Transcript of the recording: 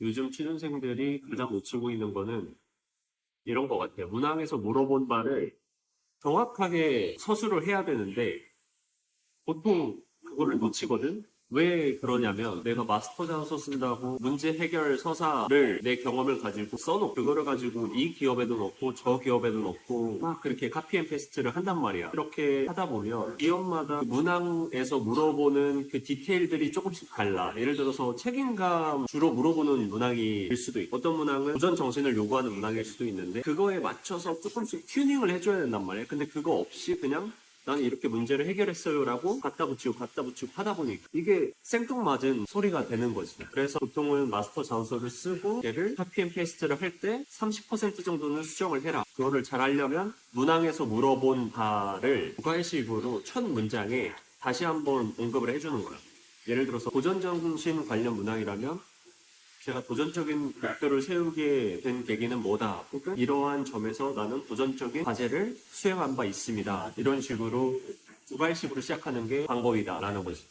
요즘 취준생들이 가장 놓치고 있는 거는 이런 것 같아요. 문항에서 물어본 바를 정확하게 서술을 해야 되는데 보통 그거를 놓치거든? 왜 그러냐면 내가 마스터 자소 쓴다고 문제 해결 서사를 내 경험을 가지고 써놓고 그거를 가지고 이 기업에도 넣고 저 기업에도 넣고 막 그렇게 카피앤페스트를 한단 말이야. 이렇게 하다 보면 기업마다 그 문항에서 물어보는 그 디테일들이 조금씩 달라. 예를 들어서 책임감 주로 물어보는 문항일 수도 있고 어떤 문항은 도전 정신을 요구하는 문항일 수도 있는데 그거에 맞춰서 조금씩 튜닝을 해줘야 된단 말이야. 근데 그거 없이 그냥 나는 이렇게 문제를 해결했어요라고 갖다 붙이고 갖다 붙이고 하다 보니까 이게 생뚱맞은 소리가 되는 거지. 그래서 보통은 마스터 자소서를 쓰고 얘를 카피 앤 페이스트를 할 때 30% 정도는 수정을 해라. 그거를 잘 하려면 문항에서 물어본 바를 부가의식으로 첫 문장에 다시 한번 언급을 해주는 거야. 예를 들어서 도전정신 관련 문항이라면 제가 도전적인 목표를 세우게 된 계기는 뭐다. 혹은 이러한 점에서 나는 도전적인 과제를 수행한 바 있습니다. 이런 식으로 두발식으로 시작하는 게 방법이다라는 거지.